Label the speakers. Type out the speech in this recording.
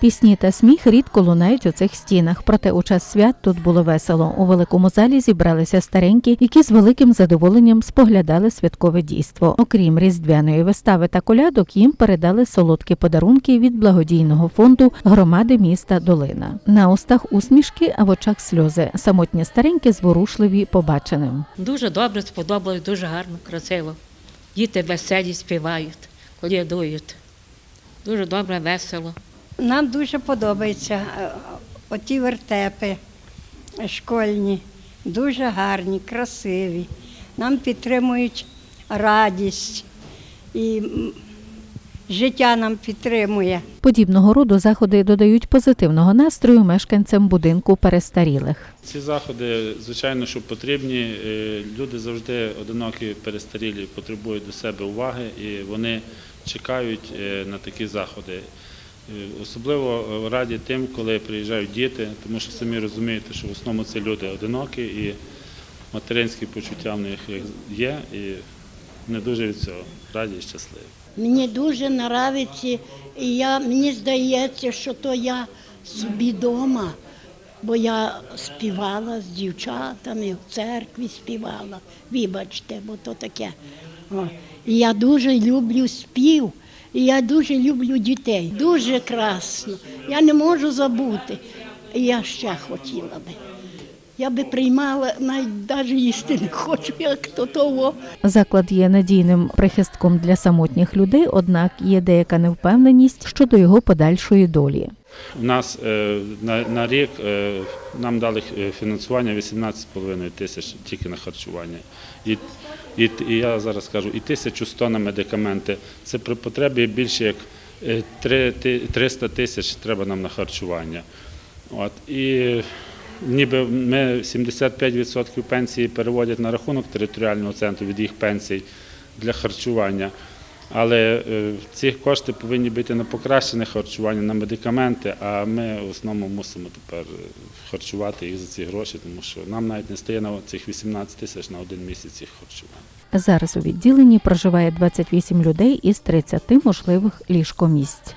Speaker 1: Пісні та сміх рідко лунають у цих стінах, проте у час свят тут було весело. У великому залі зібралися старенькі, які з великим задоволенням споглядали святкове дійство. Окрім різдвяної вистави та колядок, їм передали солодкі подарунки від благодійного фонду громади міста Долина. На устах усмішки, а в очах сльози. Самотні старенькі зворушливі побаченим.
Speaker 2: Дуже добре сподобалось, дуже гарно, красиво. Діти веселі співають, колядують. Дуже добре, весело.
Speaker 3: Нам дуже подобаються е, оті вертепи школьні, дуже гарні, красиві. Нам підтримують радість і життя нам підтримує.
Speaker 1: Подібного роду заходи додають позитивного настрою мешканцям будинку перестарілих.
Speaker 4: Ці заходи, звичайно, що потрібні. Е, Люди завжди одинокі, перестарілі, потребують до себе уваги і вони чекають е, на такі заходи. Е, Особливо е, раді тим, коли приїжджають діти, тому що самі розумієте, що в основному це люди одинокі і материнські почуття в них є, і не дуже від цього раді і щасливі.
Speaker 5: Мені дуже подобається, і я, мені здається, що то я собі вдома, бо я співала з дівчатами, в церкві співала. Вибачте, бо то таке. І я дуже люблю спів, і я дуже люблю дітей. Дуже красно. Я не можу забути. І я ще хотіла би. Я би приймала, навіть навіть їсти не хочу, як то того.
Speaker 1: Заклад є надійним прихистком для самотніх людей, однак є деяка невпевненість щодо його подальшої долі.
Speaker 4: У нас е, на, на рік е, нам дали е, фінансування 18,5 тисяч тільки на харчування. І, і, і я зараз скажу, і 1100 на медикаменти. Це при потребі більше як е, три ти- 300 тисяч треба нам на харчування. От, і ніби ми 75% пенсії переводять на рахунок територіального центру від їх пенсій для харчування. Але е, ці кошти повинні бути на покращене харчування, на медикаменти, а ми в основному мусимо тепер е, харчувати їх за ці гроші, тому що нам навіть не стає на цих 18 тисяч на один місяць їх харчування.
Speaker 1: Зараз у відділенні проживає 28 людей із 30 можливих ліжкомісць.